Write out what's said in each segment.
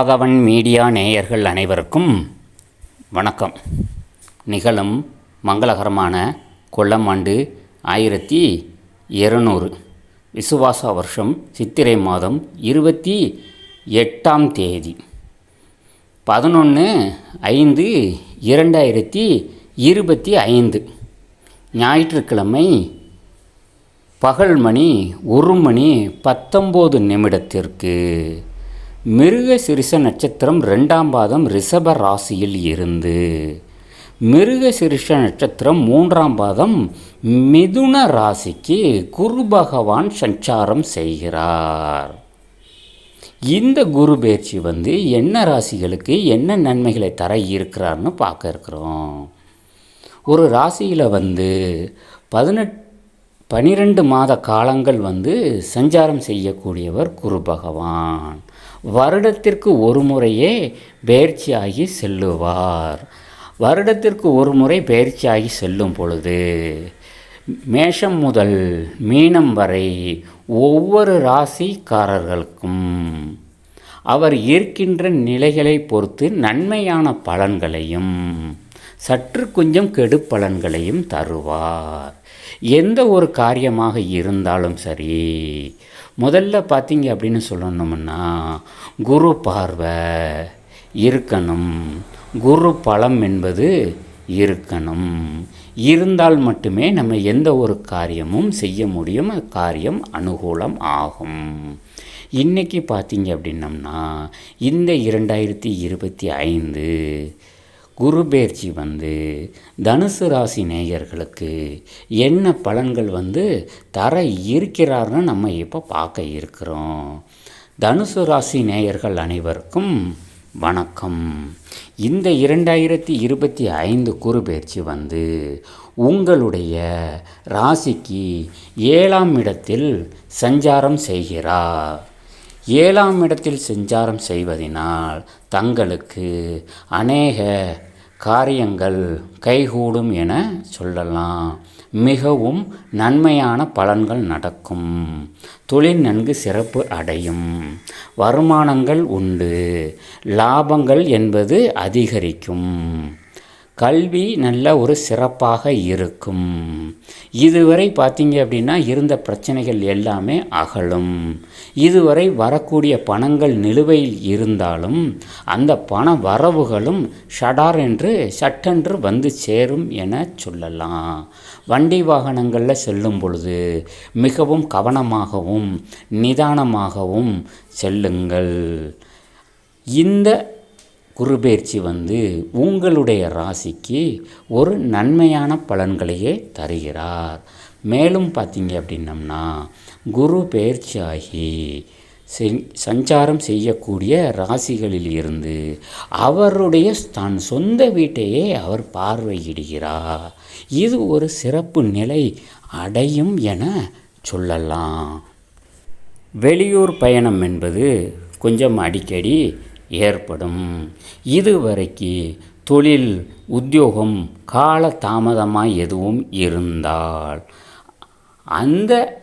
Raghavan media நேயர்கள் அனைவருக்கும் வணக்கம். நிகழும் மங்களகரமான கொல்லம் ஆண்டு ஆயிரத்தி இருநூறு. விசுவாச வருஷம் சித்திரை மாதம் இருபத்தி எட்டாம் தேதி. பதினொன்று ஐந்து இரண்டாயிரத்தி இருபத்தி ஐந்து. ஞாயிற்றுக்கிழமை பகல் மணி ஒரு மணி பத்தொம்போது நிமிடத்திற்கு மிருக சிரிச நட்சத்திரம் ரெண்டாம் பாதம் ரிஷப ராசியில் இருந்து. மிருக சிரிஷ நட்சத்திரம் மூன்றாம் பாதம் மிதுன ராசிக்கு குரு பகவான் சஞ்சாரம் செய்கிறார். இந்த குரு பயிற்சி வந்து என்ன ராசிகளுக்கு என்ன நன்மைகளை தர இருக்கிறார்னு பார்க்க இருக்கிறோம். ஒரு ராசியில் வந்து பதினெட் பனிரெண்டு மாத காலங்கள் வந்து சஞ்சாரம் செய்யக்கூடியவர் குரு பகவான். வருடத்திற்கு ஒரு முறையே பயிற்சியாகி செல்லுவார். வருடத்திற்கு ஒரு முறை பயிற்சியாகி செல்லும் பொழுது மேஷம் முதல் மீனம் வரை ஒவ்வொரு ராசிக்காரர்களுக்கும் அவர் இருக்கின்ற நிலைகளை பொறுத்து நன்மையான பலன்களையும் சற்று கொஞ்சம் கெடு பலன்களையும் தருவார். எந்த ஒரு காரியமாக இருந்தாலும் சரி முதல்ல பார்த்தீங்க அப்படின்னு சொல்லணும்னா குரு பார்வை இருக்கணும். குரு பலம் என்பது இருக்கணும். இருந்தால் மட்டுமே நம்ம எந்த ஒரு காரியமும் செய்ய முடியும். காரியம் அனுகூலம் ஆகும். இன்றைக்கி பார்த்தீங்க அப்படின்னம்னா இந்த இரண்டாயிரத்தி இருபத்தி ஐந்து குரு பயிற்சி வந்து தனுசு ராசி நேயர்களுக்கு என்ன பலன்கள் வந்து தர இருக்கிறார்னு நம்ம இப்போ பார்க்க இருக்கிறோம். தனுசு ராசி நேயர்கள் அனைவருக்கும் வணக்கம். இந்த இரண்டாயிரத்தி இருபத்தி ஐந்து குரு பயிற்சி வந்து உங்களுடைய ராசிக்கு ஏழாம் இடத்தில் சஞ்சாரம் செய்கிறார். ஏழாம் இடத்தில் சஞ்சாரம் செய்வதனால் தங்களுக்கு அநேக காரியங்கள் கைகூடும் என சொல்லலாம். மிகவும் நன்மையான பலன்கள் நடக்கும். தொழில் நன்கு சிறப்பு அடையும். வருமானங்கள் உண்டு. லாபங்கள் என்பது அதிகரிக்கும். கல்வி நல்ல ஒரு சிறப்பாக இருக்கும். இதுவரை பார்த்தீங்க அப்படின்னா இருந்த பிரச்சனைகள் எல்லாமே அகலும். இதுவரை வரக்கூடிய பணங்கள் நிலுவையில் இருந்தாலும் அந்த பண வரவுகளும் ஷடார் என்று சட்டென்று வந்து சேரும் என சொல்லலாம். வண்டி வாகனங்களில் செல்லும் பொழுது மிகவும் கவனமாகவும் நிதானமாகவும் செல்லுங்கள். இந்த குருபெயர்ச்சி வந்து உங்களுடைய ராசிக்கு ஒரு நன்மையான பலன்களையே தருகிறார். மேலும் பார்த்தீங்க அப்படின்னம்னா குரு பெயர்ச்சியாகி சஞ்சாரம் செய்யக்கூடிய ராசிகளில் இருந்து அவருடைய தன் சொந்த வீட்டையே அவர் பார்வையிடுகிறார். இது ஒரு சிறப்பு நிலை அடையும் என சொல்லலாம். வெளியூர் பயணம் என்பது கொஞ்சம் அடிக்கடி ஏற்படும். இதுவரைக்கு தொழில் உத்தியோகம் கால தாமதமாக எதுவும் இருந்தால் அந்த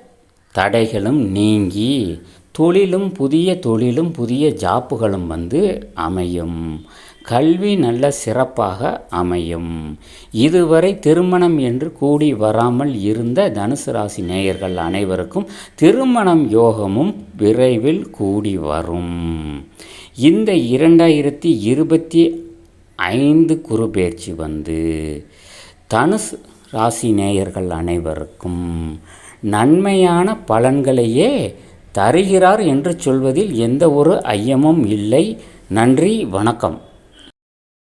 தடைகளும் நீங்கி தொழிலும் புதிய தொழிலும் புதிய ஜாப்புகளும் வந்து அமையும். கல்வி நல்ல சிறப்பாக அமையும். இதுவரை திருமணம் என்று கூடி வராமல் இருந்த தனுசு ராசி நேயர்கள் அனைவருக்கும் திருமணம் யோகமும் விரைவில் கூடி வரும். இந்த இரண்டாயிரத்தி இருபத்தி ஐந்து குருபெயர்ச்சி வந்து தனுசு ராசி நேயர்கள் அனைவருக்கும் நன்மையான பலன்களையே தருகிறார் என்று சொல்வதில் எந்த ஒரு ஐயமும் இல்லை. நன்றி வணக்கம்.